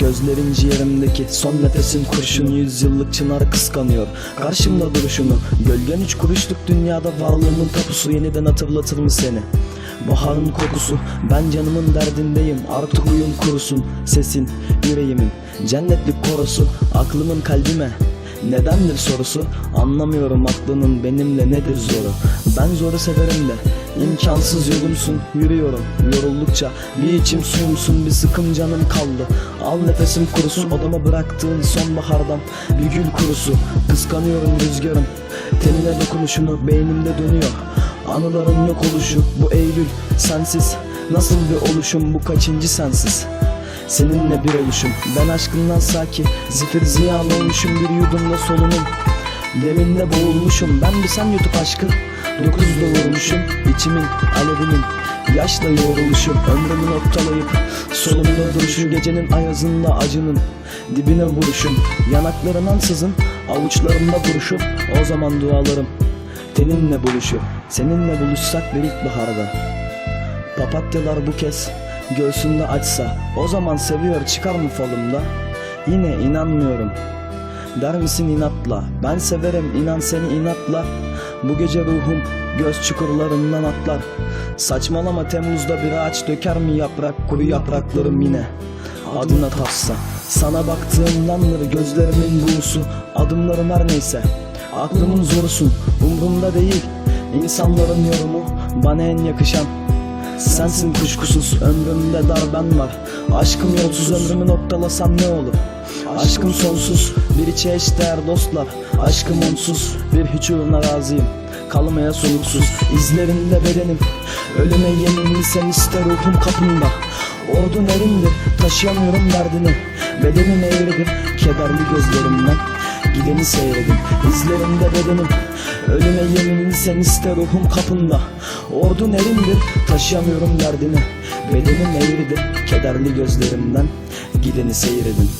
Gözlerin ciğerimdeki son nefesin kurşun Yüzyıllık çınar kıskanıyor Karşımda duruşunu Gölgen üç kuruşluk dünyada varlığımın tapusu Yeniden hatırlatır mı seni? Baharın kokusu Ben canımın derdindeyim Artık uyum kurusun Sesin yüreğimin Cennetlik korosu Aklımın kalbime Nedendir sorusu Anlamıyorum aklının benimle nedir zoru Ben zoru severim de imkansız yolumsun Yürüyorum yoruldukça. Bir içim suyumsun bir sıkım canım kaldı. Al nefesim kurusun odama bıraktığın sonbahardan Bir gül kurusu. Kıskanıyorum rüzgarım Tenine dokunuşunu beynimde dönüyor. Anıların yok oluşu bu Eylül sensiz. Nasıl bir oluşum bu kaçıncı sensiz? Seninle bir oluşum Ben aşkından saki. Zifir ziyan olmuşum bir yudumda solunum Deminde boğulmuşum. Ben bir sen yutup aşkı. Dokuz doğurmuşum içimin alevinin Yaşla yoğruluşum Ömrümü noktalayıp Solumda duruşum Gecenin ayazında acının Dibine vuruşum. Yanaklarından sızın Avuçlarımda duruşup O zaman dualarım Teninle buluşup Seninle buluşsak bir ilkbaharda. Papatyalar bu kez göğsünde açsa. O zaman seviyor çıkar mı falımda? Yine inanmıyorum Der misin inatla? Ben severim inan seni inatla. Bu gece ruhum göz çukurlarından atlar. Saçmalama Temmuz'da bir ağaç döker mi yaprak? Kuru yapraklarım yine Adına tafsa Sana baktığımdandır gözlerimin buğusu Adımlarım her neyse Aklımın zorusun umrumda değil İnsanların yorumu. Bana en yakışan Sensin kuşkusuz. Ömrümde dar ben var. Aşkım yolsuz ömrümü noktalasam ne olur Aşkım sonsuz bir içe eşdeğer dostlar. Aşkım onsuz bir hiç uğruna razıyım. Kalmaya soluksuz izlerinde bedenim. Ölüme yeminli sen iste ruhum kapında Ordun elimdir taşıyamıyorum derdini. Bedenim eğridir kederli gözlerimden. Gideni seyredin izlerinde bedenim. Ölüme yeminli sen iste ruhum kapında Ordun elimdir taşıyamıyorum derdini. Bedenim eğridir kederli gözlerimden. Gideni seyredin